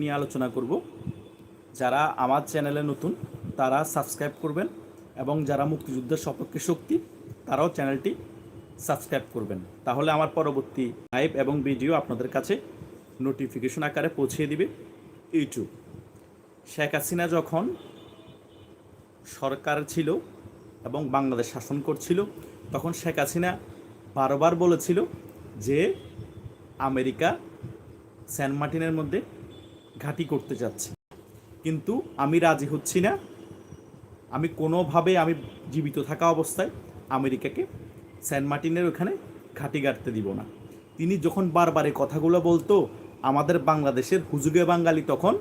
নিয়ে আলোচনা করব। যারা আমার চ্যানেলে নতুন, তারা সাবস্ক্রাইব করবেন এবং যারা মুক্তিযুদ্ধের সপক্ষে শক্তি, তারাও চ্যানেলটি সাবস্ক্রাইব করবেন। তাহলে আমার পরবর্তী লাইভ এবং ভিডিও আপনাদের কাছে নোটিফিকেশন আকারে পৌঁছিয়ে দিবে ইউটিউব শেখ হাসিনা যখন সরকার ছিল এবং বাংলাদেশ শাসন করছিল, তখন শেখ হাসিনা বারবার বলেছিল যে আমেরিকা সেন্ট মার্টিনের মধ্যে ঘাঁটি করতে যাচ্ছে। কিন্তু আমি রাজি হচ্ছি না। আমি কোনোভাবে আমি জীবিত থাকা অবস্থায় আমেরিকাকে সেন্ট মার্টিনের ওখানে ঘাঁটি গাড়তে দিব না। তিনি যখন বারবার এই কথাগুলো বলতো, আমাদের বাংলাদেশের হুজুগে বাঙালি তখন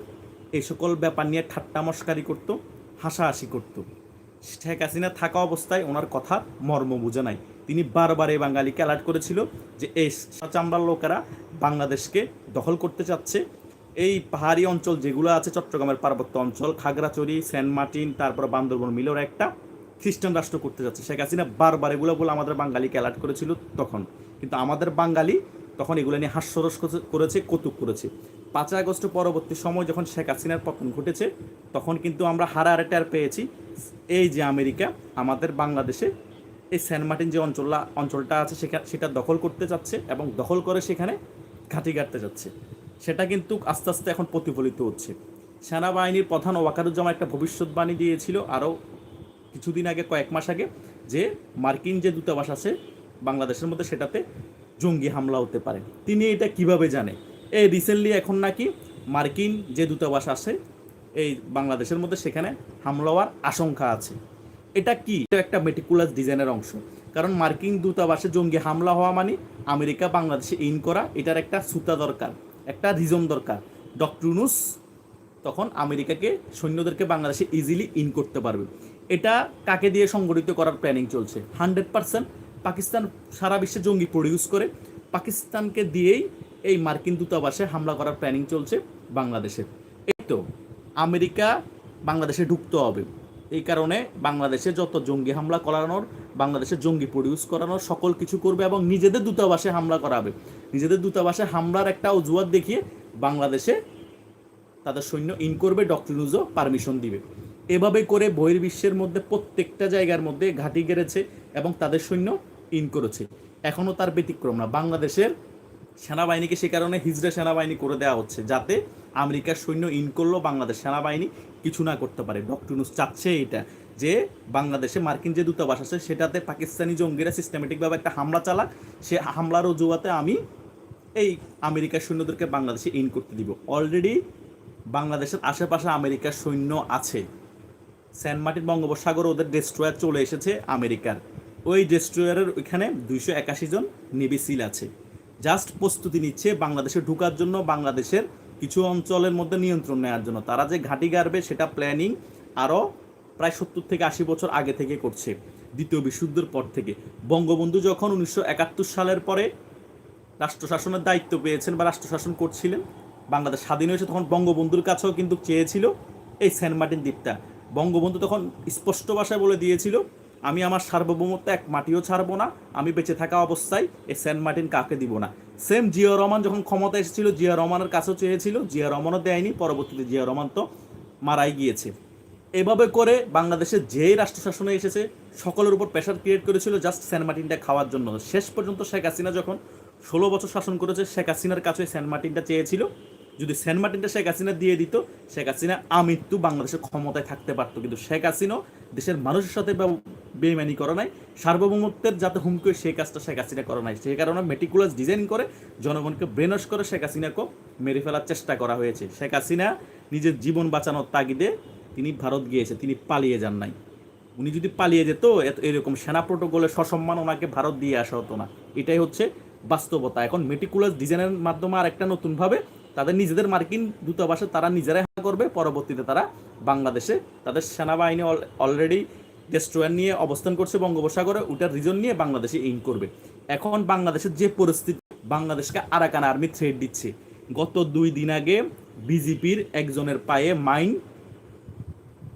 এই সকল ব্যাপার নিয়ে ঠাট্টা মস্কারি করতো, হাসাহাসি করতো। শেখ হাসিনা থাকা অবস্থায় ওনার কথা মর্ম বুঝে নাই। তিনি বারবার এই বাঙালিকে অ্যালার্ট করেছিল যে, এই চামড়ার লোকেরা বাংলাদেশকে দখল করতে চাচ্ছে এই পাহাড়ি অঞ্চল যেগুলো আছে, চট্টগ্রামের পার্বত্য অঞ্চল, খাগড়াছড়ি, সেন্ট মার্টিন, তারপর বান্দরবন মিলের একটা খ্রিস্টান রাষ্ট্র করতে যাচ্ছে। শেখ হাসিনা বারবার এগুলো বলে আমাদের বাঙালিকে অ্যালার্ট করেছিল তখন। কিন্তু আমাদের বাঙালি তখন এগুলো নিয়ে হাস্যরস করেছে- কৌতুক করেছে। পাঁচই আগস্ট পরবর্তী সময় যখন শেখ হাসিনার পতন ঘটেছে, তখন কিন্তু আমরা হারারে টের পেয়েছি। এই যে আমেরিকা, আমাদের বাংলাদেশে এই সেন্ট মার্টিন যে অঞ্চলটা অঞ্চলটা আছে সেটা সেটা দখল করতে চাচ্ছে এবং দখল করে সেখানে ঘাঁটি গাড়তে যাচ্ছে। সেটা কিন্তু আস্তে আস্তে এখন প্রতিফলিত হচ্ছে। সেনাবাহিনীর প্রধান ওয়াকারুজ্জামান একটা ভবিষ্যৎবাণী দিয়েছিল আরও কিছুদিন আগে, কয়েক মাস আগে, যে মার্কিন যে দূতাবাস আছে বাংলাদেশের মধ্যে সেটাতে জঙ্গি হামলা হতে পারে। তিনি এটা কীভাবে জানে? এই রিসেন্টলি এখন নাকি মার্কিন যে দূতাবাস আছে এই বাংলাদেশের মধ্যে সেখানে হামলা হওয়ার আশঙ্কা আছে। এটা কি? এটা একটা মেটিকুলাস ডিজাইনের অংশ। কারণ মার্কিন দূতাবাসে জঙ্গি হামলা হওয়া মানে আমেরিকা বাংলাদেশে ইন করা, এটার একটা সুতা দরকার। একটা রিজন দরকার। ডক্টরুনুস তখন আমেরিকাকে, সৈন্যদেরকে বাংলাদেশে ইজিলি ইন করতে পারবে। এটা কাকে দিয়ে সংগঠিত করার প্ল্যানিং চলছে? হান্ড্রেড পার্সেন্ট পাকিস্তান সারা বিশ্বে জঙ্গি প্রডিউস করে। পাকিস্তানকে দিয়েই এই মার্কিন দূতাবাসে হামলা করার প্ল্যানিং চলছে বাংলাদেশে। এই তো, আমেরিকা বাংলাদেশে ঢুকতে হবে। এই কারণে বাংলাদেশে যত জঙ্গি হামলা করানোর বাংলাদেশে জঙ্গি প্রডিউস করানোর সকল কিছু করবে এবং নিজেদের দূতাবাসে হামলা করাবে। নিজেদের দূতাবাসে হামলার একটা অজুহাত দেখিয়ে বাংলাদেশে তাদের সৈন্য ইন করবে ডক্টর পারমিশন দিবে। এভাবে করে বহির্বিশ্বের মধ্যে প্রত্যেকটা জায়গার মধ্যে ঘাঁটি গেড়েছে এবং তাদের সৈন্য ইন করেছে। এখনও তার ব্যতিক্রম না। বাংলাদেশের সেনাবাহিনীকে সে কারণে হিজড়া সেনাবাহিনী করে দেওয়া হচ্ছে যাতে আমেরিকার সৈন্য ইন করলেও বাংলাদেশ সেনাবাহিনী কিছু না করতে পারে। ডক্টর চাচ্ছে এটা। যে বাংলাদেশে মার্কিন যে দূতাবাস আছে, সেটাতে পাকিস্তানি জঙ্গিরা সিস্টেমেটিকভাবে একটা হামলা চালাক। সে হামলার অজুহাতে আমি এই আমেরিকার সৈন্যদেরকে বাংলাদেশে ইন করতে দিব। অলরেডি বাংলাদেশের আশেপাশে আমেরিকার সৈন্য আছে। সেন্ট মার্টিন বঙ্গোপসাগর ওদের ডেস্ট্রয়ার চলে এসেছে আমেরিকার। ওই ডেস্ট্রয়ারের ওইখানে দুইশো একাশি জন নেভি সিল আছে। জাস্ট প্রস্তুতি নিচ্ছে বাংলাদেশে ঢুকার জন্য, বাংলাদেশের কিছু অঞ্চলের মধ্যে নিয়ন্ত্রণ নেওয়ার জন্য। তারা যে ঘাঁটি গাড়বে, সেটা প্ল্যানিং আরও প্রায় সত্তর থেকে আশি বছর আগে থেকে করছে। দ্বিতীয় বিশুদ্ধের পর থেকে। বঙ্গবন্ধু যখন উনিশশো একাত্তর সালের পরে রাষ্ট্র শাসনের দায়িত্ব পেয়েছেন বা রাষ্ট্র শাসন করছিলেন, বাংলাদেশ স্বাধীন হয়েছে তখন বঙ্গবন্ধুর কাছেও কিন্তু চেয়েছিল এই সেন্ট মার্টিন দ্বীপটা। বঙ্গবন্ধু তখন স্পষ্ট ভাষায় বলে দিয়েছিল, আমি আমার সার্বভৌমত্ব এক মাটিও ছাড়বো না, আমি বেঁচে থাকা অবস্থায় এই সেন্ট মার্টিন কাকে দিব না। সেম জিয়া রহমান যখন ক্ষমতা এসেছিল, জিয়া রহমানের কাছেও চেয়েছিল, জিয়া রহমানও দেয়নি, পরবর্তীতে জিয়া রহমান তো মারাই গিয়েছে। এভাবে করে বাংলাদেশে যেই রাষ্ট্র শাসনে এসেছে, সকলের উপর প্রেশার ক্রিয়েট করেছিল জাস্ট সেন্ট মার্টিনটা খাওয়ার জন্য। শেষ পর্যন্ত শেখ হাসিনা যখন ষোলো বছর শাসন করেছে, শেখ হাসিনার কাছে সেন্ট মার্টিনটা চেয়েছিল, যদি সেন্ট মার্টিনটা শেখ হাসিনা দিয়ে দিত, শেখ হাসিনা আমৃত্যু বাংলাদেশের ক্ষমতায় থাকতে পারতো। কিন্তু শেখ হাসিনাও দেশের মানুষের সাথে বে- বেইমানি করে নাই, সার্বভৌমত্বের যাতে হুমকি সেই কাজটা শেখ হাসিনা করে নাই। সেই কারণে মেটিকুলাস ডিজাইন করে, জনগণকে ব্রেনস করে শেখ হাসিনাকে মেরে ফেলার চেষ্টা করা হয়েছে। শেখ হাসিনা নিজের জীবন বাঁচানোর তাগিদে তিনি ভারত গিয়েছে, তিনি পালিয়ে যান নাই। উনি যদি পালিয়ে যেত এরকম সেনা প্রোটোকলের সসম্মান ওনাকে ভারত দিয়ে আসা হতো না। এটাই হচ্ছে বাস্তবতা। এখন মেটিকুলাস ডিজাইনের মাধ্যমে আর একটা নতুনভাবে তাদের নিজেদের মার্কিন দূতাবাসে তারা নিজেরাই হামলা করবে। পরবর্তীতে তারা বাংলাদেশে তাদের সেনাবাহিনী অলরেডি ডেস্ট্রয়ার নিয়ে অবস্থান করছে বঙ্গোপসাগরে। ওটার রিজন নিয়ে বাংলাদেশে ইন করবে। এখন বাংলাদেশের যে পরিস্থিতি, বাংলাদেশকে আরাকান আর্মি থ্রেড দিচ্ছে। গত দুই দিন আগে বিজেপির একজনের পায়ে মাইন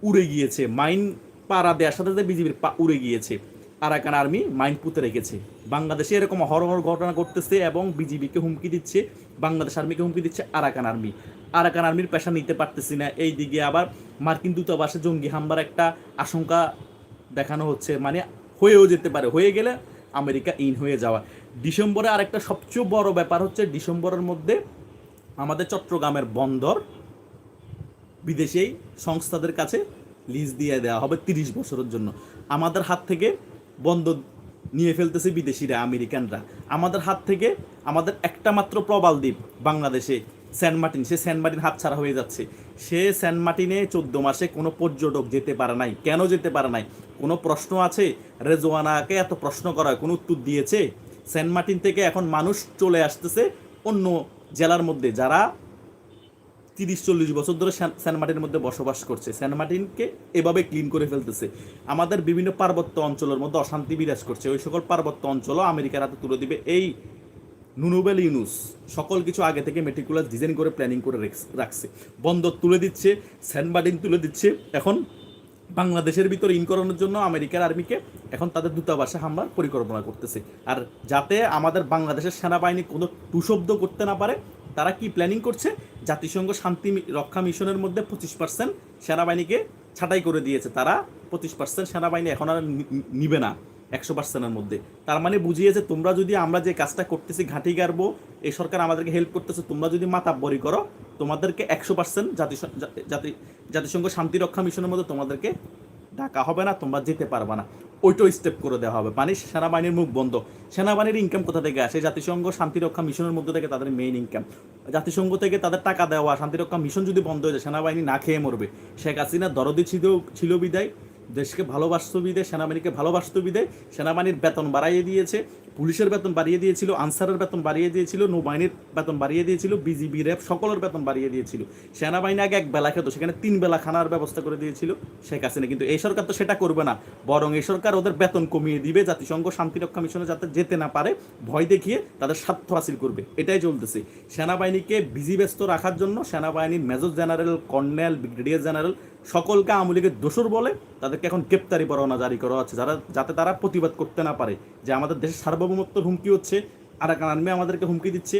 উড়ে গিয়েছে। মাইন পাড়া দেওয়ার সাথে সাথে বিজেপির পা উড়ে গিয়েছে। আরাকান আর্মি মাইন পুঁতে রেখেছে। বাংলাদেশে এরকম হরহর ঘটনা ঘটতেছে এবং বিজিবিকে হুমকি দিচ্ছে, বাংলাদেশ আর্মিকে হুমকি দিচ্ছে আরাকান আর্মি। আরাকান আর্মির পেশা নিতে পারতেছি না। এই দিকে আবার মার্কিন দূতাবাসে জঙ্গি হামলার একটা আশঙ্কা দেখানো হচ্ছে। মানে হয়েও যেতে পারে। হয়ে গেলে আমেরিকা ইন হয়ে যাওয়া। ডিসেম্বরে আরেকটা সবচেয়ে বড় ব্যাপার হচ্ছে, ডিসেম্বরের মধ্যে আমাদের চট্টগ্রামের বন্দর বিদেশি সংস্থাদের কাছে লিজ দিয়ে দেওয়া হবে তিরিশ বছরের জন্য। আমাদের হাত থেকে বন্ধ নিয়ে ফেলতেছে বিদেশিরা, আমেরিকানরা। আমাদের হাত থেকে আমাদের একটা মাত্র প্রবাল দ্বীপ বাংলাদেশে, সেন্ট মার্টিন। সে সেন্ট মার্টিন হাতছাড়া হয়ে যাচ্ছে। সে সেন্ট মার্টিনে চোদ্দ মাসে কোনো পর্যটক যেতে পারে নাই। কেন যেতে পারে নাই? কোনো প্রশ্ন আছে? রেজওয়ানাকে এত প্রশ্ন করা কোনো উত্তর দিয়েছে? সেন্ট মার্টিন থেকে এখন মানুষ চলে আসতেছে অন্য জেলার মধ্যে। যারা তিরিশ, চল্লিশ বছর ধরে সেন- সেন্ট মার্টিনের মধ্যে বসবাস করছে। সেন্ট মার্টিনকে এভাবে ক্লিন করে ফেলতেছে। আমাদের বিভিন্ন পার্বত্য অঞ্চলের মধ্যে অশান্তি বিরাজ করছে। ওই সকল পার্বত্য অঞ্চলও আমেরিকার হাতে তুলে দিবে। এই নুনুবেল ইউনুস সকল কিছু আগে থেকে মেটিকুলার ডিজাইন করে প্ল্যানিং করে রেখ- রাখছে। বন্দর তুলে দিচ্ছে সেন্ট মার্টিন তুলে দিচ্ছে। এখন বাংলাদেশের ভিতরে ইন করানোর জন্য আমেরিকার আর্মিকে এখন তাদের দূতাবাসে হামলার পরিকল্পনা করতেছে। আর যাতে আমাদের বাংলাদেশের সেনাবাহিনী কোনো টুশব্দ করতে না পারে তারা কি প্ল্যানিং করছে? জাতিসংঘ শান্তি রক্ষা মিশনের মধ্যে পঁচিশ পার্সেন্ট সেনাবাহিনীকে ছাঁটাই করে দিয়েছে। তারা পঁচিশ পার্সেন্ট সেনাবাহিনী এখন আর নিবে না একশো পার্সেন্টের মধ্যে। তার মানে বুঝিয়েছে, তোমরা যদি আমরা যে কাজটা করতেছি, ঘাঁটি গাড়বো, এই সরকার আমাদেরকে হেল্প করতেছে, তোমরা যদি মাতাব্বরি করো, তোমাদেরকে একশো পার্সেন্ট জাতি জাতি, জাতিসংঘ শান্তি রক্ষা মিশনের মধ্যে তোমাদেরকে ডাকা হবে না, তোমরা যেতে পারবে না। ওইটাও স্টেপ করে দেওয়া হবে। মানে সেনাবাহিনীর মুখ বন্ধ। সেনাবাহিনীর ইনকাম কোথা থেকে আসে? জাতিসংঘ শান্তিরক্ষা মিশনের মধ্যে থেকে তাদের মেইন ইনকাম জাতিসংঘ থেকে তাদের টাকা দেওয়া, শান্তিরক্ষা মিশন যদি বন্ধ হয়ে যায়, সেনাবাহিনী না খেয়ে মরবে। শেখ হাসিনা দরদি ছিল ছিল বিদায়। দেশকে ভালোবাসত বিদে সেনাবাহিনীকে ভালোবাসত বিদে সেনাবাহিনীর বেতন বাড়াইয়ে দিয়েছে। পুলিশের বেতন বাড়িয়ে দিয়েছিল, আনসারের বেতন বাড়িয়ে দিয়েছিল, নৌবাহিনীর বেতন বাড়িয়ে দিয়েছিল, বিজিবি র্যাব সকলের বেতন বাড়িয়ে দিয়েছিল। সেনাবাহিনী আগে এক বেলা খেত, সেখানে তিন বেলা খানার ব্যবস্থা করে দিয়েছিল শেখ হাসিনা। কিন্তু এই সরকার তো সেটা করবে না, বরং এই সরকার ওদের বেতন কমিয়ে দিবে জাতিসংঘ শান্তিরক্ষা মিশনে যাতে যেতে না পারে, ভয় দেখিয়ে তাদের স্বার্থ হাসিল করবে। এটাই চলতেছে। সেনাবাহিনীকে বিজি ব্যস্ত রাখার জন্য সেনাবাহিনীর major general, colonel, brigadier general সকলকে আওয়ামী লীগের দোষর বলে তাদেরকে এখন গ্রেপ্তারি পরোয়ানা জারি করা হচ্ছে, যারা যাতে তারা প্রতিবাদ করতে না পারে। যে আমাদের দেশের সার্বভৌমত্বর হুমকি হচ্ছে, আরাকান আর্মি আমাদেরকে হুমকি দিচ্ছে,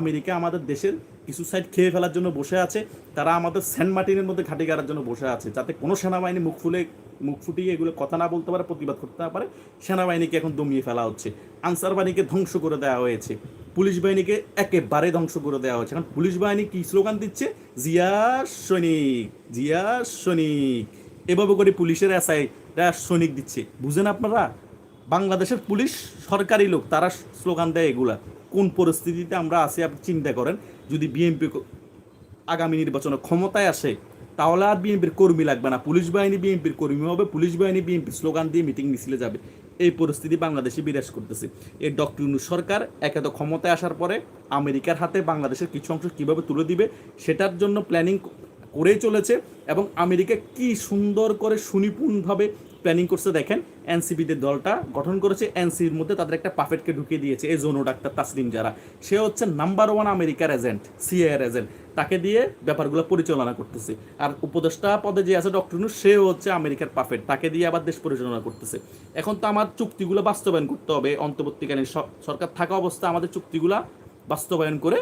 আমেরিকা আমাদের দেশের কিছু সাইড খেয়ে ফেলার জন্য বসে আছে, তারা আমাদের সেন্ট মার্টিনের মধ্যে ঘাঁটি গাড়ার জন্য বসে আছে, যাতে কোনো সেনাবাহিনী মুখ ফুলে মুখ ফুটিয়ে এগুলো কথা না বলতে পারে, প্রতিবাদ করতে না পারে, সেনাবাহিনীকে এখন দমিয়ে ফেলা হচ্ছে। আনসার বাহিনীকে ধ্বংস করে দেওয়া হয়েছে। পুলিশ বাহিনীকে একেবারে ধ্বংস করে দেওয়া হচ্ছে কারণ পুলিশ বাহিনী কি স্লোগান দিচ্ছে? জিয়া সৈনিক জিয়া সৈনিক। এভাবে করে পুলিশের এসআইরা সৈনিক দিচ্ছে। বুঝেন আপনারা? বাংলাদেশের পুলিশ সরকারি লোক, তারা স্লোগান দেয় এগুলা। কোন পরিস্থিতিতে আমরা আছি, আপনি চিন্তা করেন। যদি বিএনপি আগামী নির্বাচনে ক্ষমতায় আসে, তাহলে আর বিএনপির কর্মী লাগবে না। পুলিশ বাহিনী বিএনপির কর্মী হবে, পুলিশ বাহিনী বিএনপির স্লোগান দিয়ে মিটিং মিছিলে যাবে। এই পরিস্থিতি বাংলাদেশে বিরাজ করতেছে। এই ডক্টর ইউনু সরকার একে তো ক্ষমতায় আসার পরে আমেরিকার হাতে বাংলাদেশের কিছু অংশ কীভাবে তুলে দিবে, সেটার জন্য প্ল্যানিং করেই চলেছে এবং আমেরিকা কি সুন্দর করে সুনিপুণভাবে প্ল্যানিং করছে দেখেন এনসিপিদের দলটা গঠন করেছে এনসির মধ্যে তাদের একটা পাফেটকে ঢুকিয়ে দিয়েছে, এই জোনো ডাক্তার তাসলিম যারা। সে হচ্ছে নাম্বার ওয়ান আমেরিকার এজেন্ট সিআইআর এজেন্ট তাকে দিয়ে ব্যাপারগুলো পরিচালনা করতেছে। আর উপদেষ্টা পদে যে আছে ডক্টর নুস সে হচ্ছে আমেরিকার পাফেট তাকে দিয়ে আবার দেশ পরিচালনা করতেছে। এখন তো আমার চুক্তিগুলো বাস্তবায়ন করতে হবে। অন্তর্বর্তীকালীন সরকার থাকা অবস্থা আমাদের চুক্তিগুলা বাস্তবায়ন করে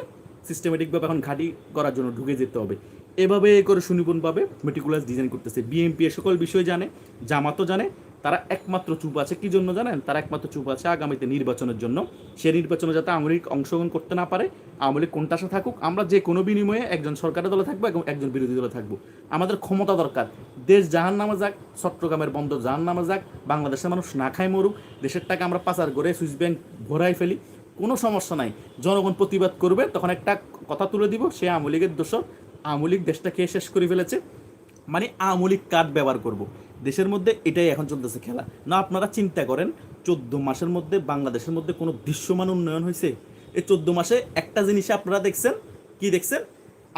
সিস্টেমেটিকভাবে এখন ঘাঁটি করার জন্য ঢুকে যেতে হবে। এভাবে করে সুনিপুণভাবে মেটিকুলাস ডিজাইন করতেছে। বিএনপি এ সকল বিষয় জানে, জামাতও জানে, তারা একমাত্র চুপ আছে। কি জন্য জানেন? তারা একমাত্র চুপ আছে আগামীতে নির্বাচনের জন্য। সে নির্বাচনে যাতে আওয়ামী লীগ অংশগ্রহণ করতে না পারে, আওয়ামী কোনটা থাকুক, আমরা যে কোনো বিনিময়ে একজন সরকারের দলে থাকব এবং একজন বিরোধী দলে থাকব। আমাদের ক্ষমতা দরকার। দেশ জাহান নামে যাক, চট্টগ্রামের বন্দর জাহান নামে যাক, বাংলাদেশের মানুষ না খায় মরুক, দেশের টাকা আমরা পাচার করে সুইস ব্যাংক ভরাই ফেলি, কোনো সমস্যা নাই। জনগণ প্রতিবাদ করবে, তখন একটা কথা তুলে দিব, সে আওয়ামী লীগের আওয়ামী লীগ দেশটা খেয়ে শেষ করে ফেলেছে? মানে আওয়ামী লীগ কার্ড ব্যবহার করব। দেশের মধ্যে এটাই এখন চলতেছে খেলা। না, আপনারা চিন্তা করেন, চোদ্দ মাসের মধ্যে বাংলাদেশের মধ্যে কোনো দৃশ্যমান উন্নয়ন হয়েছে? এই চোদ্দ মাসে একটা জিনিসে আপনারা দেখছেন, কি দেখছেন?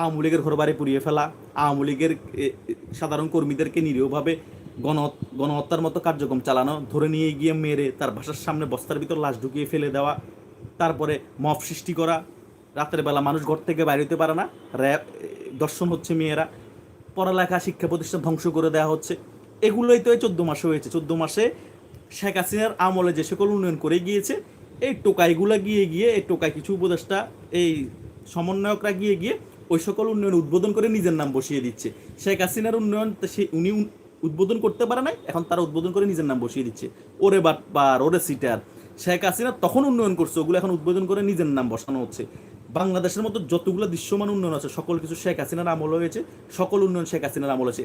আওয়ামী লীগের ঘর বাড়ি পুড়িয়ে ফেলা আওয়ামী লীগের সাধারণ কর্মীদেরকে নিরীহভাবে গণ, গণহত্যার মতো কার্যক্রম চালানো, ধরে নিয়ে গিয়ে মেরে তার বাসার সামনে বস্তার ভিতর লাশ ঢুকিয়ে ফেলে দেওয়া, তারপরে মফ সৃষ্টি করা রাতের বেলা মানুষ ঘর থেকে বাইরে হতে পারে না। র্যাব, দর্শন হচ্ছে মেয়েরা। পড়ালেখা, শিক্ষা প্রতিষ্ঠান ধ্বংস করে দেওয়া হচ্ছে। এগুলোই তো এই চোদ্দ মাসে হয়েছে। চোদ্দ মাসে শেখ হাসিনার আমলে যে সকল উন্নয়ন করে গিয়েছে, এই টোকাইগুলা গিয়ে গিয়ে, এই টোকাই কিছু উপদেষ্টা, এই সমন্বয়করা গিয়ে গিয়ে ওই সকল উন্নয়ন উদ্বোধন করে নিজের নাম বসিয়ে দিচ্ছে। শেখ হাসিনার উন্নয়ন সে উনি, উদ্বোধন করতে পারে নাই, এখন তারা উদ্বোধন করে নিজের নাম বসিয়ে দিচ্ছে। ওরে বাটপার, ওরে সিটার। শেখ হাসিনা তখন উন্নয়ন করছে, ওগুলো এখন উদ্বোধন করে নিজের নাম বসানো হচ্ছে। বাংলাদেশের মতো যতগুলো দৃশ্যমান উন্নয়ন আছে, সকল কিছু শেখ হাসিনার আমল হয়েছে, সকল উন্নয়ন শেখ হাসিনার আমল হয়েছে।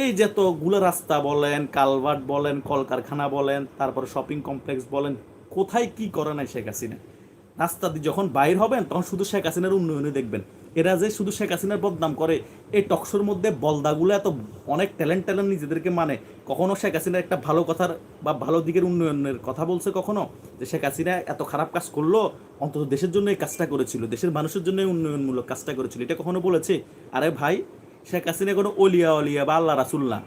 এই যতগুলো রাস্তা বলেন, কালভার্ট বলেন, কলকারখানা বলেন, তারপর শপিং কমপ্লেক্স বলেন, কোথায় কি করে নাই শেখ হাসিনা? রাস্তা দিয়ে যখন বাইর হবেন, তখন শুধু শেখ হাসিনার উন্নয়নই দেখবেন। এরা যে শুধু শেখ হাসিনার বদনাম করে, এই টকশোর মধ্যে বলদাগুলো এত অনেক ট্যালেন্ট ট্যালেন্ট নিজেদেরকে মানে। কখনো শেখ হাসিনার একটা ভালো কথার বা ভালো দিকের উন্নয়নের কথা বলছে কখনো? যে শেখ হাসিনা এত খারাপ কাজ করল, অন্তত দেশের জন্য এই কাজটা করেছিল, দেশের মানুষের জন্য উন্নয়নমূলক কাজটা করেছিল, এটা কখনো বলেছে? আরে ভাই, শেখ হাসিনা কোনো অলিয়া অলিয়া বা আল্লাহ রাসুল না।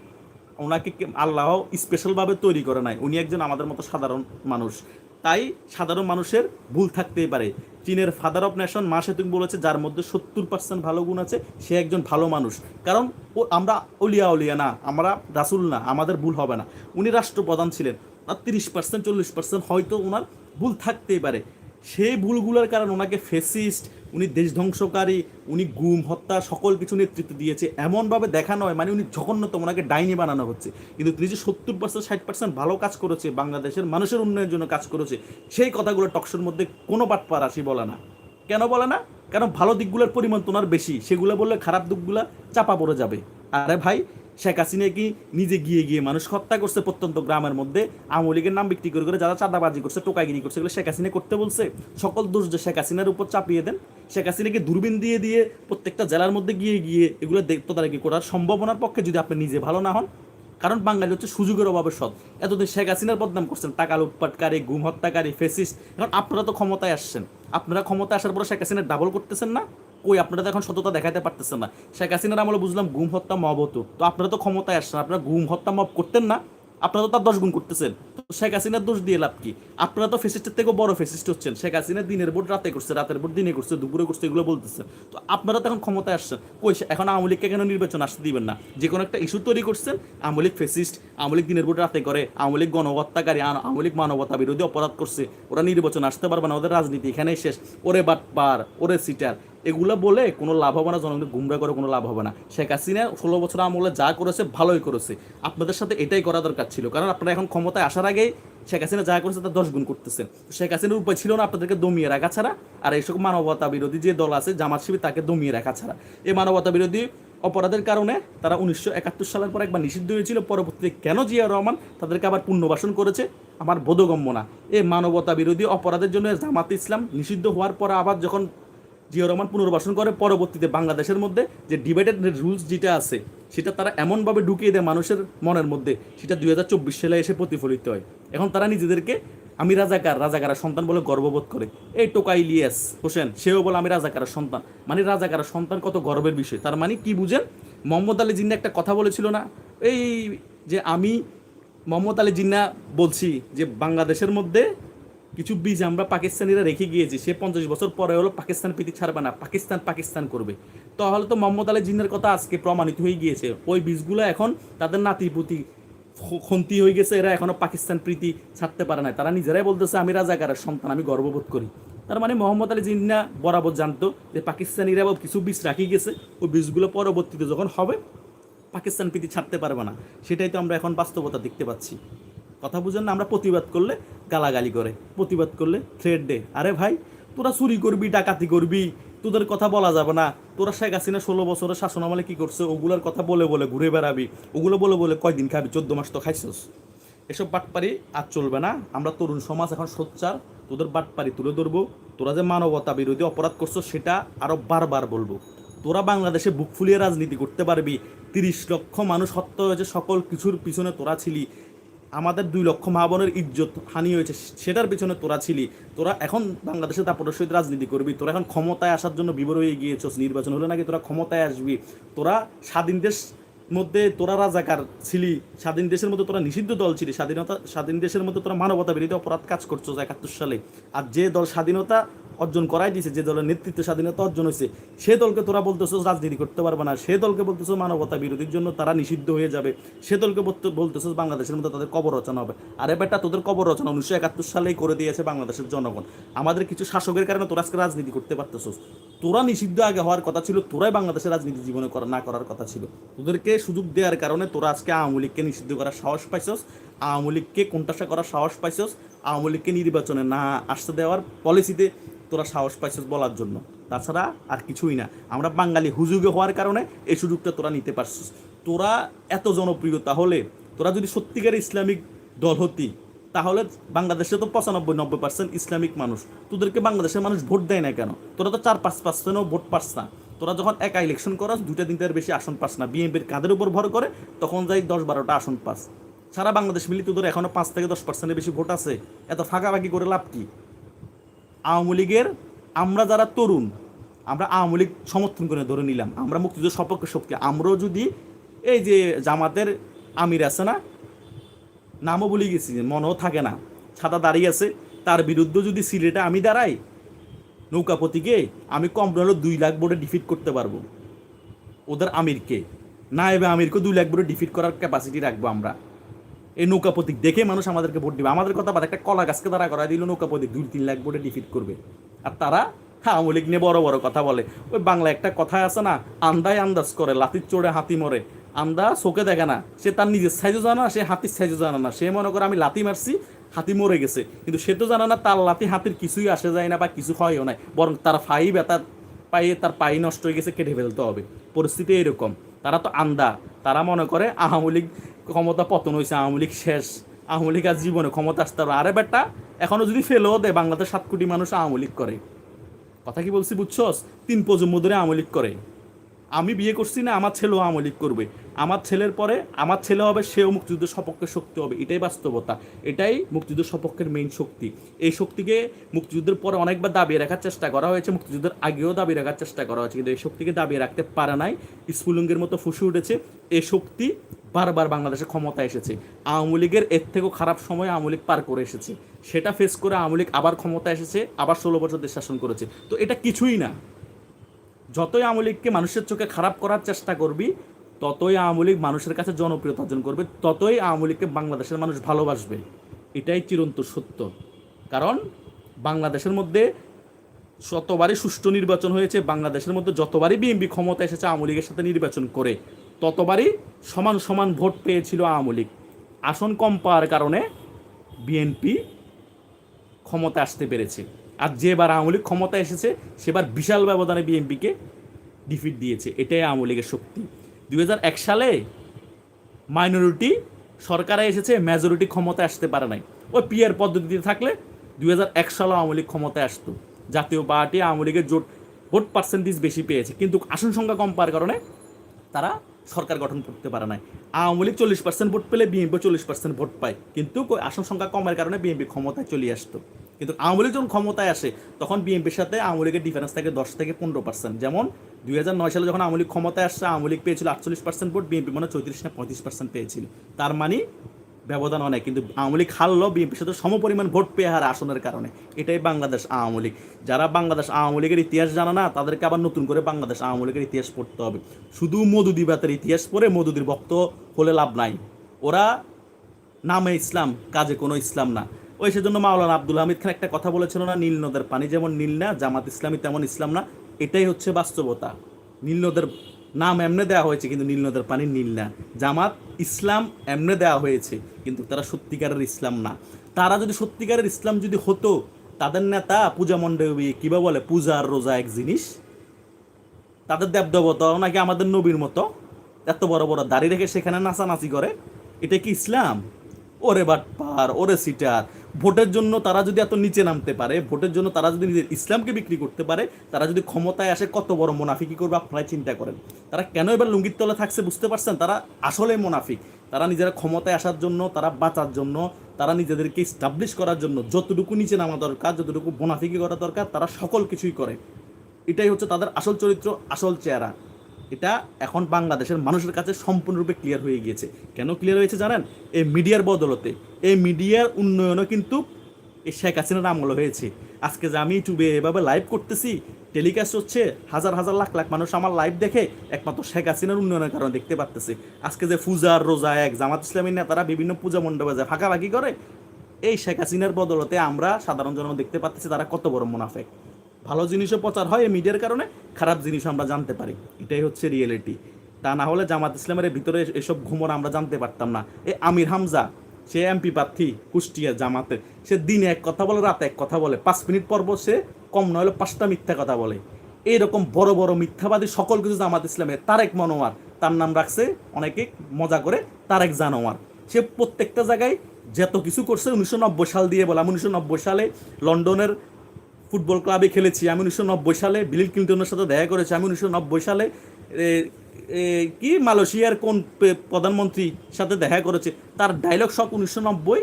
ওনাকে আল্লাহ স্পেশালভাবে তৈরি করে নাই। উনি একজন আমাদের মতো সাধারণ মানুষ। তাই সাধারণ মানুষের ভুল থাকতেই পারে। চীনের father of nation Mao Zedong বলেছে, যার মধ্যে সত্তর পার্সেন্ট ভালো গুণ আছে, সে একজন ভালো মানুষ। কারণ ও, আমরা অলিয়া অলিয়া না, আমরা রাসুল না, আমাদের ভুল হবে না। উনি রাষ্ট্রপ্রধান ছিলেন, আর তিরিশ পার্সেন্ট চল্লিশ পার্সেন্ট হয়তো ওনার ভুল থাকতেই পারে। সেই ভুলগুলোর কারণ ওনাকে ফেসিস্ট উনি দেশ ধ্বংসকারী, উনি গুম, হত্যা, সকল কিছু নেতৃত্ব দিয়েছে। এমনভাবে দেখানো হয় মানে উনি জঘন্যতম, ওনাকে ডাইনি বানানো হচ্ছে। কিন্তু তিনি যে সত্তর পার্সেন্ট, ষাট পার্সেন্ট ভালো কাজ করেছে, বাংলাদেশের মানুষের উন্নয়নের জন্য কাজ করেছে, সেই কথাগুলো টকশোর মধ্যে কোনো বাটপার আসি বলে না। কেন বলে না? কারণ ভালো দিকগুলোর পরিমাণ তোমার বেশি। সেগুলো বললে খারাপ দিকগুলো চাপা পড়ে যাবে। আরে ভাই, শেখ হাসিনা কি নিজে গিয়ে গিয়ে মানুষ হত্যা করছে প্রত্যন্ত গ্রামের মধ্যে? আওয়ামী লীগের নাম বিক্রি করে করে যারা চাঁদাবাজি করছে টোকাগিরি করছে, এগুলো শেখ হাসিনা করতে বলছে? সকল দোষ যে শেখ হাসিনার উপর চাপিয়ে দেন। শেখ হাসিনাকে দূরবীন দিয়ে দিয়ে প্রত্যেকটা জেলার মধ্যে গিয়ে গিয়ে এগুলো দেখতে তারা কি করার সম্ভাবনার পক্ষে যদি আপনি নিজে ভালো না হন, কারণ বাঙালি হচ্ছে সুযোগের অভাবে সৎ। এতদিন শেখ হাসিনার বদনাম করছেন, টাকা লুটপাটকারী, গুম হত্যাকারী ফেসিস্ট এখন আপনারা তো ক্ষমতায় আসছেন। আপনারা ক্ষমতায় আসার পরে শেখ হাসিনা ডাবল করতেছেন না? কই, আপনারা তো এখন সততা দেখাতে পারতেছেন না। শেখ হাসিনার আমলে বুঝলাম গুম হত্যা মব হতো। তো আপনারা তো ক্ষমতায় আসছেন, আপনারা গুম হত্যা মব করতেন না? আপনারা তো তার দশ গুণ করতেছেন। শেখ হাসিনার দোষ দিয়ে লাভ কি? আপনারা তো ফেসিস্টের থেকেও বড় ফেসিস্ট হচ্ছেন। শেখ হাসিনা দিনের বোর্ড রাতে করছে, রাতের বোর্ড দিনে করছে, দুপুরে করছে, এগুলো বলতেছেন। তো আপনারা তো এখন ক্ষমতায় আসছেন। কই এখন আওয়ামী লীগকে কেন নির্বাচন আসতে দিবেন না? যে কোনো একটা ইস্যু তৈরি করছেন, আওয়ামী লীগ ফেসিস্ট আওয়ামী লীগ দিনের বোর্ড রাতে করে, আওয়ামী লীগ গণহত্যাকারী আওয়ামী লীগ মানবতা বিরোধী অপরাধ করছে, ওরা নির্বাচন আসতে পারবে না, ওদের রাজনীতি এখানেই শেষ। ওরে বাটপার, ওরে সিটার এগুলো বলে কোনো লাভ হবে না, জনগণকে গুমরা করে কোনো লাভ হবে না। শেখ হাসিনা ষোলো বছর আমলে যা করেছে, ভালোই করেছে। আপনাদের সাথে এটাই করা দরকার ছিল। কারণ আপনারা এখন ক্ষমতায় আসার আগেই শেখ হাসিনা যা করেছে তার দশ গুণ করতেছেন তো শেখ হাসিনার উপায় ছিল না আপনাদেরকে দমিয়ে রাখা ছাড়া, আর এইসব মানবতা বিরোধী যে দল আছে, জামাত শিবির, তাকে দমিয়ে রাখা ছাড়া। এই মানবতা বিরোধী অপরাধের কারণে তারা উনিশশো একাত্তর সালের পর একবার নিষিদ্ধ হয়েছিল। পরবর্তীতে কেন জিয়া রহমান তাদেরকে আবার পুনর্বাসন করেছে, আমার বোধগম্য না। এই মানবতা বিরোধী অপরাধের জন্য জামাত ইসলাম নিষিদ্ধ হওয়ার পর আবার যখন জিয়া রহমান পুনর্বাসন করে পরবর্তীতে বাংলাদেশের মধ্যে যে ডিবেটেড রুলস যেটা আছে, সেটা তারা এমনভাবে ঢুকিয়ে দেয় মানুষের মনের মধ্যে, সেটা দুই হাজার চব্বিশ সালে এসে প্রতিফলিত হয়। এখন তারা নিজেদেরকে আমি রাজাকার, রাজাকারের সন্তান বলে গর্ববোধ করে। এই টোকা ইলিয়াস হোসেন, সেও বলে আমি রাজাকারের সন্তান। মানে রাজাকারের সন্তান কত গর্বের বিষয়। তার মানে কি বুঝেন? মোহাম্মদ আলী জিন্না একটা কথা বলেছিল না? এই যে আমি মোহাম্মদ আলী জিন্না বলছি যে বাংলাদেশের মধ্যে কিছু বীজ আমরা পাকিস্তানিরা রেখে গিয়েছি, সে পঞ্চাশ বছর পরে হলো পাকিস্তান প্রীতি ছাড়বে না, পাকিস্তান পাকিস্তান করবে। তাহলে তো মোহাম্মদ আলী জিন্নার কথা আজকে প্রমাণিত হয়ে গিয়েছে। ওই বীজগুলো এখন তাদের নাতি পুতি খন্তি হয়ে গেছে, এরা এখনও পাকিস্তান প্রীতি ছাড়তে পারে না তারা নিজেরাই বলতেছে, আমি রাজাকারের সন্তান আমি গর্ববোধ করি। তার মানে মোহাম্মদ আলী জিন্না বরাবর জানতো যে পাকিস্তানিরা কিছু বীজ রাখি গেছে। ওই বীজগুলো পরবর্তীতে যখন হবে, পাকিস্তান প্রীতি ছাড়তে পারবে না। সেটাই তো আমরা এখন বাস্তবতা দেখতে পাচ্ছি। কথা বুঝেন না, আমরা প্রতিবাদ করলে গালাগালি করে, প্রতিবাদ করলে থ্রেড দে আরে ভাই, তোরা চুরি করবি, ডাকাতি করবি, তোদের কথা বলা যাবে না। তোরা শেখ হাসিনা ষোলো বছরের শাসন আমলে কি করছে? ওগুলোর কথা বলে বলে ঘুরে বেড়াবি, ওগুলো বলে বলে কয়দিন খাবি? চোদ্দ মাস তো খাইছস। এসব বাটপারি আর চলবে না। আমরা তরুণ সমাজ এখন সোচ্চার, তোদের বাটপারি তুলে ধরবো। তোরা যে মানবতা বিরোধী অপরাধ করছ, সেটা আরও বারবার বলব। তোরা বাংলাদেশে বুক ফুলিয়ে রাজনীতি করতে পারবি। তিরিশ লক্ষ মানুষ হত্যা হয়েছে, সকল কিছুর পিছনে তোরা ছিলি। আমাদের দুই লক্ষ মা বোনের ইজ্জত হানি হয়েছে, সেটার পিছনে তোরা ছিলি। তোরা এখন বাংলাদেশে দাপটের সহিত রাজনীতি করবি, তোরা এখন ক্ষমতায় আসার জন্য বিবর হয়ে গিয়েছস, নির্বাচন হলে নাকি তোরা ক্ষমতায় আসবি। তোরা স্বাধীন দেশ মধ্যে তোরা রাজাকার ছিলি, স্বাধীন দেশের মধ্যে তোরা নিষিদ্ধ দল ছিলি, স্বাধীনতা, স্বাধীন দেশের মধ্যে তোরা মানবতা বিরোধী অপরাধ কাজ করছ একাত্তর সালে। আর যে দল স্বাধীনতা অর্জন করাই দিয়েছে যে দলের নেতৃত্ব স্বাধীনতা অর্জন হয়েছে, সে দলকে তোরা বলতেছো রাজনীতি করতে পারবে না, সে দলকে বলতেছো মানবতা বিরোধীর জন্য তারা নিষিদ্ধ হয়ে যাবে, সে দলকে বলতে- বলতেছো বাংলাদেশের মধ্যে তাদের কবর রচনা হবে। আরে বেটা, তোদের কবর রচনা উনিশশো একাত্তর সালেই করে দিয়েছে বাংলাদেশের জনগণ। আমাদের কিছু শাসকের কারণে তোরা আজকে রাজনীতি করতে পারতেছোস। তোরা নিষিদ্ধ আগে হওয়ার কথা ছিল, তোরাই বাংলাদেশের রাজনীতি জীবনে না করার কথা ছিল। তোদেরকে সুযোগ দেওয়ার কারণে তোরা আজকে আওয়ামী লীগকে নিষিদ্ধ করার সাহস পাইছস, আওয়ামী লীগকে কোনটাসা করার সাহস পাইছস, আওয়ামী লীগকে নির্বাচনে না আসতে দেওয়ার পলিসিতে তোরা সাহস পাইছস বলার জন্য। তাছাড়া আর কিছুই না। আমরা বাঙালি হুজুগে হওয়ার কারণে এই সুযোগটা তোরা নিতে পারছিস। তোরা এত জনপ্রিয়, তাহলে তোরা যদি সত্যিকার ইসলামিক দল হতি, তাহলে বাংলাদেশে তো পঁচানব্বই, নব্বই পার্সেন্ট ইসলামিক মানুষ। তোদেরকে বাংলাদেশের মানুষ ভোট দেয় না কেন? তোরা তো চার, পাঁচ পার্সেন্টও ভোট পাস না। তোরা যখন একা ইলেকশন করাস দুটা তিনটার বেশি আসন পাস না। বিএনপির কাঁধের উপর ভর করে, তখন যাই দশ বারোটা আসন পাস। সারা বাংলাদেশ মিলিয়ে তোদের এখনও পাঁচ থেকে দশ পার্সেন্টের বেশি ভোট আছে। এত ফাঁকাফাঁকি করে লাভ কি? আওয়ামী লীগের আমরা যারা তরুণ, আমরা আওয়ামী লীগ সমর্থন করে ধরে নিলাম। আমরা মুক্তিযুদ্ধ সপক্ষে শক্তি আমরাও যদি এই যে জামাতের আমির আছে না, নামও বলে গেছি, মনও থাকে না। ছাতা দাঁড়িয়ে আছে। তার বিরুদ্ধে যদি সিলেটে আমি দাঁড়াই নৌকাপতিকে আমি কম হলেও দুই লাখ ভোটে ডিফিট করতে পারব। ওদের আমিরকে না এবার আমিরকে দুই লাখ ভোটে ডিফিট করার ক্যাপাসিটি রাখব আমরা। এই নৌকাপতিক দেখে মানুষ আমাদেরকে ভোট দিবে। আমাদের কথা বাদ, একটা কলা গাছকে দাঁড়া করা দিল নৌকাপতিক দুই তিন লাখ ভোটে ডিফিট করবে। আর তারা হ্যাঁ আওয়ামী লীগ নিয়ে বড় বড় কথা বলে। ওই বাংলা একটা কথা আছে না আন্দায় আন্দাজ করে লাতির চড়ে হাতি মরে। আন্দা চোখে দেখে না, সে তার নিজের সাইজও জানে না, সে হাতির সাইজও জানে না। সে মনে করে, আমি লাতি মারছি, হাতি মরে গেছে। কিন্তু সে তো জানে না, তার লাতি হাতির কিছুই আসে যায় না বা কিছু হয়ও নাই। বরং তার ফাই ব্যথা পায়ে, তার পাই নষ্ট হয়ে গেছে, কেটে ফেলতে হবে। পরিস্থিতি এরকম তারা তো আন্দা। তারা মনে করে আওয়ামী লীগ ক্ষমতা পতন হয়েছে আওয়ামী লীগ শেষ। আওয়ামী লীগ আর জীবনে ক্ষমতা আসতে পারবে আরে বেটা, এখনও যদি ফেলেও দেয়, বাংলাদেশ সাত কোটি মানুষ আওয়ামী লীগ করে। কথা কি বলছি বুঝছস? তিন প্রজন্ম ধরে আওয়ামী লীগ করে। আমি বিয়ে করছি না, আমার ছেলেও আওয়ামী লীগ করবে। আমার ছেলের পরে আমার ছেলে হবে, সেও মুক্তিযুদ্ধের সপক্ষে শক্তি হবে। এটাই বাস্তবতা। এটাই মুক্তিযুদ্ধের সপক্ষের মেইন শক্তি। এই শক্তিকে মুক্তিযুদ্ধের পরে অনেকবার দাবিয়ে রাখার চেষ্টা করা হয়েছে, মুক্তিযুদ্ধের আগেও দাবিয়ে রাখার চেষ্টা করা হয়েছে, কিন্তু এই শক্তিকে দাবিয়ে রাখতে পারে নাই। স্ফুলিঙ্গের মতো ফুসে উঠেছে। এই শক্তি বারবার বাংলাদেশে ক্ষমতা এসেছে। আওয়ামী লীগের এর থেকেও খারাপ সময় আওয়ামী লীগ পার করে এসেছে। সেটা ফেস করে আওয়ামী লীগ আবার ক্ষমতা এসেছে, আবার ষোলো বছর দেশ শাসন করেছে। তো এটা কিছুই না। যতই আওয়ামী লীগকে মানুষের চোখে খারাপ করার চেষ্টা করবি, ততই আওয়ামী লীগ মানুষের কাছে জনপ্রিয়তা অর্জন করবে, ততই আওয়ামী লীগকে বাংলাদেশের মানুষ ভালোবাসবে। এটাই চিরন্ত সত্য। কারণ বাংলাদেশের মধ্যে শতবারই সুষ্ঠু নির্বাচন হয়েছে, বাংলাদেশের মধ্যে যতবারই বিএনপি ক্ষমতা এসেছে, আওয়ামী লীগের সাথে নির্বাচন করে, ততবারই সমান সমান ভোট পেয়েছিল আওয়ামী লীগ। আসন কম পাওয়ার কারণে বিএনপি ক্ষমতা আসতে পেরেছে। আর যেবার আওয়ামী লীগ ক্ষমতা এসেছে, সেবার বিশাল ব্যবধানে বিএনপিকে ডিফিট দিয়েছে। এটাই আওয়ামী লীগের শক্তি। দুই হাজার এক সালে মাইনরিটি সরকারে এসেছে মেজরিটি ক্ষমতায় আসতে পারে নাই। ওই পিয়ার পদ্ধতিতে থাকলে দুই সালে আওয়ামী লীগ ক্ষমতায় আসতো। জাতীয় পার্টি আওয়ামী লীগের জোট ভোট পার্সেন্টেজ বেশি পেয়েছে। কিন্তু আসন সংখ্যা কম পাওয়ার কারণে তারা সরকার গঠন করতে পারে নাই। আওয়ামী লীগ চল্লিশ পার্সেন্ট ভোট পেলে বিএনপি চল্লিশ পার্সেন্ট ভোট পায়। কিন্তু আসন সংখ্যা কমের কারণে বিএনপি ক্ষমতায় চলে আসতো। কিন্তু আওয়ামী লীগ যখন ক্ষমতায় আসে, তখন বিএনপির সাথে আওয়ামী লীগের ডিফারেন্স থাকে দশ থেকে পনেরো পার্সেন্ট যেমন দুই হাজার নয় সালে যখন আওয়ামী লীগ ক্ষমতায় আসছে, আওয়ামী লীগ পেয়েছিল আটচল্লিশ পার্সেন্ট ভোট, বিএনপি মানে চৌত্রিশ না পঁয়ত্রিশ পার্সেন্ট পেয়েছিল। তার মানে ব্যবধান অনেক, কিন্তু আওয়ামী লীগ হারলো বিএনপির সাথে সমপরিমাণ ভোট পেয়ে হার আসনের কারণে। এটাই বাংলাদেশ আওয়ামী লীগ। যারা বাংলাদেশ আওয়ামী লীগের ইতিহাস জানে না, তাদেরকে আবার নতুন করে বাংলাদেশ আওয়ামী লীগের ইতিহাস পড়তে হবে। শুধু মধুদি বাতের ইতিহাস পড়ে মধুদির ভক্ত হলে লাভ নাই। ওরা নামে ইসলাম, কাজে কোনো ইসলাম না। ওই সেজন্য মাওলানা আব্দুল হামিদ খান একটা কথা বলেছিল না, নীল নদের পানি যেমন নীল না, জামাত ইসলামী তেমন ইসলাম না। এটাই হচ্ছে বাস্তবতা। নীল নদের নাম এমনে দেওয়া হয়েছে, কিন্তু নীল নদের পানি নীল না। জামাত ইসলাম এমনে দেওয়া হয়েছে, কিন্তু তারা সত্যিকারের ইসলাম না। তারা যদি সত্যিকারের ইসলাম যদি হতো, তাদের নেতা পূজা মণ্ডপী কিবা বলে, পূজা আর রোজা এক জিনিস। তাদের দেবদেবতাও নাকি আমাদের নবীর মতো। এত বড় বড় দাড়ি রেখে সেখানে নাচানাচি করে। এটা কি ইসলাম? ওরে বাটপার, ওরে সিটার। ভোটের জন্য তারা যদি এত নিচে নামতে পারে, ভোটের জন্য তারা যদি নিজের ইসলামকে বিক্রি করতে পারে, তারা যদি ক্ষমতায় আসে, কত বড় মুনাফিকি করবে আপনারা চিন্তা করেন। তারা কেন এবার লুঙ্গির তলে থাকছে বুঝতে পারছেন? তারা আসলে মুনাফিক। তারা নিজেরা ক্ষমতায় আসার জন্য, তারা বাঁচার জন্য, তারা নিজেদেরকে স্টাবলিশ করার জন্য যতটুকু নিচে নামা দরকার, যতটুকু মুনাফিকি করা দরকার, তারা সকল কিছুই করে। এটাই হচ্ছে তাদের আসল চরিত্র, আসল চেহারা। এটা এখন বাংলাদেশের মানুষের কাছে সম্পূর্ণরূপে ক্লিয়ার হয়ে গিয়েছে। কেন ক্লিয়ার হয়েছে জানেন? এই মিডিয়ার বদলতে। এই মিডিয়ার উন্নয়নও কিন্তু এই শেখ হাসিনার আমল হয়েছে। আজকে যে আমি ইউটিউবে এভাবে লাইভ করতেছি টেলিকাস্ট হচ্ছে, হাজার হাজার লাখ লাখ মানুষ আমার লাইভ দেখে একমাত্র শেখ হাসিনার উন্নয়নের কারণে দেখতে পারতেছে। আজকে যে পূজার রোজা, এক, জামাত ইসলামী নেতারা বিভিন্ন পূজা মণ্ডপে যায় ফাঁকাফাঁকি করে, এই শেখ হাসিনার বদলতে আমরা সাধারণ জনগণ দেখতে পাচ্ছি তারা কত বড় মুনাফেক। ভালো জিনিসও প্রচার হয়, এই মিডিয়ার কারণে খারাপ জিনিসও আমরা জানতে পারি। এটাই হচ্ছে রিয়েলিটি তা না হলে জামাত ইসলামের ভিতরে এসব ঘুমর আমরা জানতে পারতাম না। এই আমির হামজা, সে এমপি প্রার্থী কুষ্টিয়া জামাতের। সে দিনে এক কথা বলে, রাতে এক কথা বলে। পাঁচ মিনিট পর সে কম নয় হলে পাঁচটা মিথ্যা কথা বলে। এইরকম বড় বড় মিথ্যাবাদী সকল কিছু জামাত ইসলামের। তারেক মনোয়ার, তার নাম রাখছে অনেকে মজা করে, তারেক জানোয়ার। সে প্রত্যেকটা জায়গায় যত কিছু করছে উনিশশো নব্বই সাল দিয়ে বলে। উনিশশো সালে লন্ডনের ফুটবল ক্লাবে খেলেছি। আমি উনিশশো নব্বই সালে বিল ক্লিন্টনের সাথে দেখা করেছি। আমি উনিশশো নব্বই সালে এ, এ, কি মালয়েশিয়ার কোন প্রধানমন্ত্রীর সাথে দেখা করেছে। তার ডায়লগ সব উনিশশো নব্বই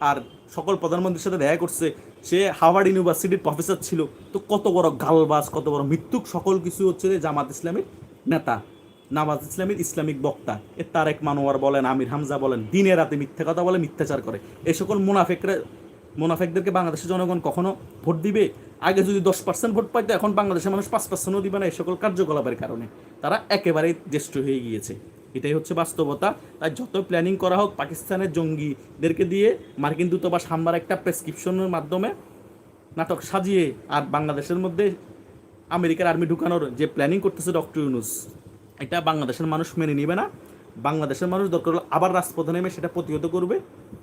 আর সকল প্রধানমন্ত্রীর সাথে দেখা করছে। সে হাওয়ার্ড ইউনিভার্সিটির প্রফেসর ছিল। তো কত বড় গালবাজ কত বড় মৃত্যুক সকল কিছু হচ্ছে যে জামাত ইসলামের নেতা নামাজ ইসলামের ইসলামিক বক্তা। এ তারেক মানোয়ার বলেন আমির হামজা বলেন দিনে রাতে মিথ্যা কথা বলে মিথ্যাচার করে। এই সকল মুনাফেকরা মুনাফেকদেরকে বাংলাদেশের জনগণ কখনো ভোট দিবে? আগে যদি দশ পার্সেন্ট ভোট পাইতো, এখন বাংলাদেশের মানুষ পাঁচ পার্সেন্টও দিবে না এই সকল কার্যকলাপের কারণে। তারা একেবারেই জ্যেষ্ঠ হয়ে গিয়েছে। এটাই হচ্ছে বাস্তবতা। তাই যত প্ল্যানিং করা হোক, পাকিস্তানের জঙ্গিদেরকে দিয়ে মার্কিন দূতাবাস হামলার একটা প্রেসক্রিপশনের মাধ্যমে নাটক সাজিয়ে আর বাংলাদেশের মধ্যে আমেরিকার আর্মি ঢুকানোর যে প্ল্যানিং করতেছে ডক্টর ইউনুস, এটা বাংলাদেশের মানুষ মেনে নিবে না। বাংলাদেশের মানুষ দরকার হলে আবার রাজপথে নেমে সেটা প্রতিহত করবে।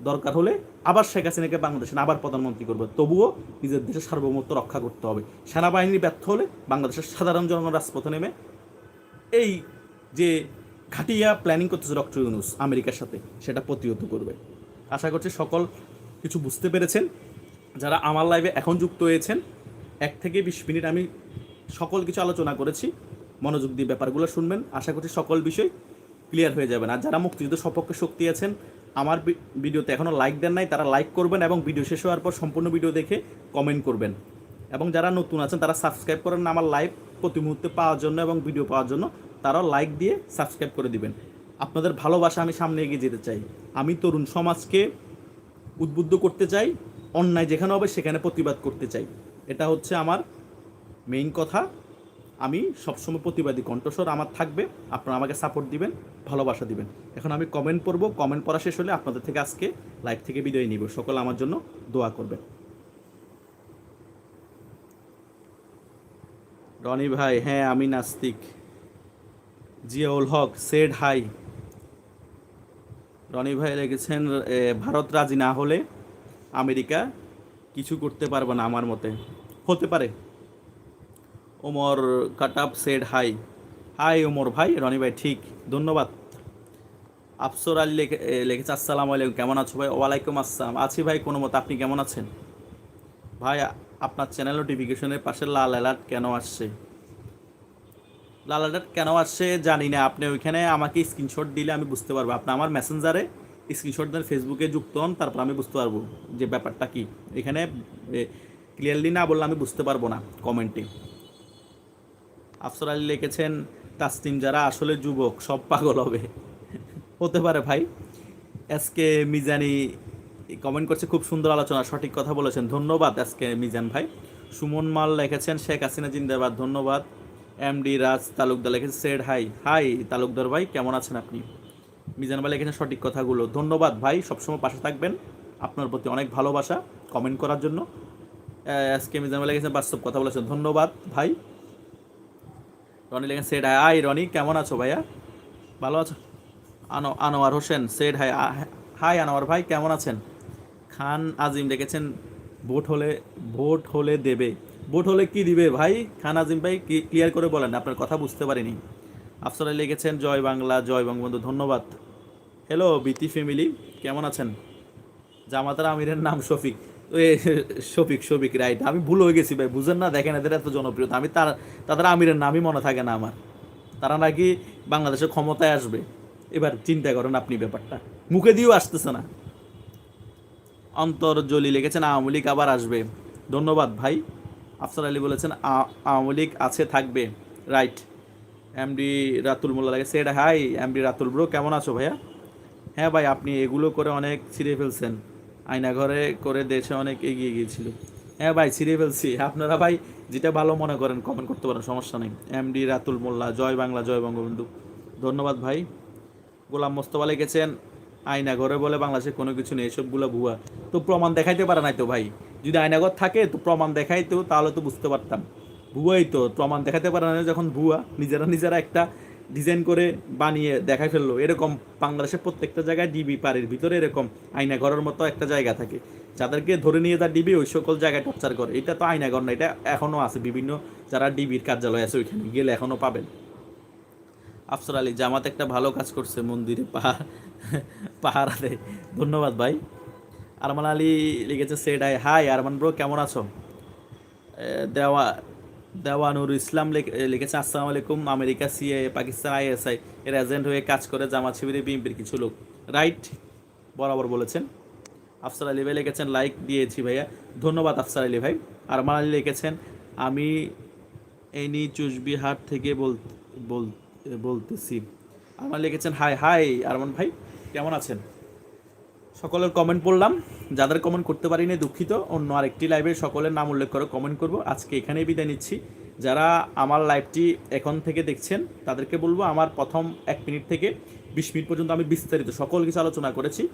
দরকার হলে আবার শেখ হাসিনাকে বাংলাদেশে আবার প্রধানমন্ত্রী করবে। তবুও নিজের দেশের সার্বভৌমত্ব রক্ষা করতে হবে। সেনাবাহিনী ব্যর্থ হলে বাংলাদেশের সাধারণ জনগণ রাজপথে নেমে এই যে ঘাটিয়া প্ল্যানিং করতেছে ডক্টর ইউনুস আমেরিকার সাথে, সেটা প্রতিহত করবে। আশা করছি সকল কিছু বুঝতে পেরেছেন। যারা আমার লাইভে এখন যুক্ত হয়েছেন, এক থেকে বিশ মিনিট আমি সকল কিছু আলোচনা করেছি। মনোযোগ দিয়ে ব্যাপারগুলো শুনবেন। আশা করছি সকল বিষয় ক্লিয়ার হয়ে যাবেন। আর যারা মুক্তিযুদ্ধ সপক্ষে শক্তি আছেন, আমার ভিডিওতে এখনও লাইক দেন নাই, তারা লাইক করবেন এবং ভিডিও শেষ হওয়ার পর সম্পূর্ণ ভিডিও দেখে কমেন্ট করবেন। এবং যারা নতুন আছেন, তারা সাবস্ক্রাইব করেন আমার লাইভ প্রতি মুহূর্তে পাওয়ার জন্য এবং ভিডিও পাওয়ার জন্য, তারাও লাইক দিয়ে সাবস্ক্রাইব করে দিবেন। আপনাদের ভালোবাসা আমি সামনে এগিয়ে যেতে চাই। আমি তরুণ সমাজকে উদ্বুদ্ধ করতে চাই, অন্যায় যেখানে হবে সেখানে প্রতিবাদ করতে চাই। এটা হচ্ছে আমার মেইন কথা। আমি সবসময় প্রতিবাদী কণ্ঠস্বর আমার থাকবে আপনারা আমাকে সাপোর্ট দিবেন ভালোবাসা দিবেন। এখন আমি কমেন্ট পড়ব কমেন্ট পড়া শেষ হলে আপনাদের থেকে আজকে লাইভ থেকে বিদায় নিব। সকল আমার জন্য দোয়া করবেন। রনি ভাই হ্যাঁ আমি নাস্তিক। জিয়াউল হক সেড হাই রনি ভাই লিখেছেন এ, ভারত রাজি না হলে আমেরিকা কিছু করতে পারবে না আমার মতে। হতে পারে। Omar Katap said hi. Hi Omar ভাই, রনি ভাই, ঠিক, ধন্যবাদ। আফসর আলী লিখেছে, আসসালামু আলাইকুম, কেমন আছো ভাই? ওয়ালাইকুম আসসালাম। আছি ভাই, কোনো মতো, আপনি কেমন আছেন? ভাই, আপনার চ্যানেল নোটিফিকেশনের পাশে লাল অ্যালার্ট কেন আসছে? লাল অ্যালার্ট কেন আসছে জানি না। আপনি ওইখানে আমাকে স্ক্রিনশট দিলে আমি বুঝতে পারব। আপনি আমার মেসেঞ্জারে স্ক্রিনশট দেন ফেসবুকে যুক্ত হন, তারপর আমি বুঝতে পারব যে ব্যাপারটা কি। এখানে ক্লিয়ারলি না বললে আমি বুঝতে পারব না কমেন্টে আফসর আলী লিখেছেন তাসলিম যারা আসলে যুবক সব পাগল হবে। হতে পারে ভাই। আজকে মিজানি কমেন্ট করছে খুব সুন্দর আলোচনা সঠিক কথা বলেছেন। ধন্যবাদ আজকে মিজান ভাই। সুমন মাল লিখেছেন শেখ হাসিনা জিন্দাবাদ। ধন্যবাদ। এমডি রাজ তালুকদার লিখেছেন সেড হাই। হাই তালুকদার ভাই কেমন আছেন আপনি? মিজান ভাই লিখেছেন সঠিক কথাগুলো। ধন্যবাদ ভাই সবসময় পাশে থাকবেন। আপনার প্রতি অনেক ভালোবাসা কমেন্ট করার জন্য। আহ, আজকে মিজান ভাই লিখেছেন বাস্তব কথা বলেছেন। ধন্যবাদ ভাই। রনি লেখেন, সেড হাই আই রনি, কেমন আছো ভাইয়া? ভালো আছো? আনো, Anwar Hossain, said hi hi Anwar ভাই, কেমন আছেন? খান আজিম লিখেছেন ভোট হলে ভোট হলে দেবে। ভোট হলে কি দিবে ভাই? খান আজিম ভাই ক্লিয়ার করে বলেন, আপনার কথা বুঝতে পারিনি। আফসর লিখেছেন, জয় বাংলা, জয় বঙ্গবন্ধু, ধন্যবাদ। হ্যালো বিতি ফ্যামিলি, কেমন আছেন? জামাতার আমিরের নাম শফিক। শফিক শফিক, রাইট। আমি ভুল হয়ে গেছি ভাই, বুঝেন না? দেখেন এদের এত জনপ্রিয়তা। আমি তার, তাদের আমিরের নামই মনে থাকে না আমার। তারা নাকি বাংলাদেশের ক্ষমতায় আসবে। এবার চিন্তা করেন আপনি ব্যাপারটা। মুখে দিয়েও আসতেছে না। অন্তর্জলি লিখেছেন আওয়ামী লীগ আবার আসবে। ধন্যবাদ ভাই। আফসার আলী বলেছেন আওয়ামী লীগ আছে, থাকবে। রাইট। এমডি রাতুল মোল্লা লাগে সেটা হাই এমডি রাতুল ব্রো কেমন আছো ভাইয়া? হ্যাঁ ভাই, আপনি এগুলো করে অনেক ছিঁড়ে ফেলছেন। আয়না ঘরে করে দেশে অনেক এগিয়ে গিয়েছিল। হ্যাঁ ভাই, ছিঁড়ে ফেলছি। আপনারা ভাই যেটা ভালো মনে করেন কমেন্ট করতে পারেন, সমস্যা নেই। এমডি রাতুল মোল্লা, জয় বাংলা, জয় বঙ্গবন্ধু। ধন্যবাদ ভাই। গোলাম মোস্তফা লিখেছেন আয়না ঘরে বলে বাংলাদেশে কোনো কিছু নেই এসবগুলো ভুয়া। তো প্রমাণ দেখাইতে পারে নাই তো ভাই? যদি আয়নাঘর থাকে, তো প্রমাণ দেখাইতো তাহলে তো বুঝতে পারতাম। ভুয়াই তো, প্রমাণ দেখাতে পারে না যখন ভুয়া, নিজেরা নিজেরা একটা ডিজাইন করে বানিয়ে দেখাই ফেলল। এরকম বাংলাদেশের প্রত্যেকটা জায়গায় ডিবি পাড়ির ভিতরে এরকম আয়না ঘরের মতো একটা জায়গা থাকে। যাদেরকে ধরে নিয়ে তার ডিবি ওই সকল জায়গায় টর্চার করে। এটা তো আয়না ঘর না, এটা এখনও আছে। বিভিন্ন যারা ডিবির কার্যালয় আছে, ওইখানে গেলে এখনও পাবেন। আফসর আলী, জামাত একটা ভালো কাজ করছে মন্দিরে, পাহাড় দেয় ধন্যবাদ ভাই। আরমান আলী লিখেছে said hi hi Arman bro কেমন আছো? দেওয়া দেওয়ানুর ইসলাম লিখ- লিখেছে, আসসালামু আলাইকুম, আমেরিকা সিএ, পাকিস্তান আইএসআই, এর এজেন্ট হয়ে কাজ করে জামাত শিবিরে বিএনপির কিছু লোক। রাইট? বরাবর বলেছেন। আফসার আলী ভাই লিখেছেন, লাইক দিয়েছি ভাইয়া। ধন্যবাদ আফসার আলী ভাই। আরমান আলী লিখেছেন, আমি এনি চুষবিহাট থেকে বল- বলতেছি। আমার লিখেছেন হাই হাই আরমান ভাই, কেমন আছেন? সকলের কমেন্ট পড়লাম। যাদের কমেন্ট করতে পারিনি, দুঃখিত। অন্য আরেকটি লাইভে সকলের নাম উল্লেখ করে কমেন্ট করব। আজকে এখানেই বিদায় নিচ্ছি। যারা আমার লাইভটি এখন থেকে দেখছেন, তাদেরকে বলব আমার প্রথম এক মিনিট থেকে বিশ মিনিট পর্যন্ত আমি বিস্তারিত সকল কিছু আলোচনা করেছি।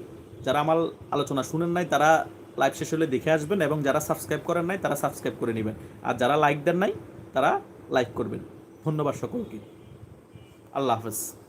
যারা আমার আলোচনা শুনেন নাই, তারা লাইভ শেষ হলে দেখে আসবেন এবং যারা সাবস্ক্রাইব করেন নাই, তারা সাবস্ক্রাইব করে নেবেন। আর যারা লাইক দেন নাই, তারা লাইক করবেন। ধন্যবাদ সকলকে। আল্লাহ হাফেজ।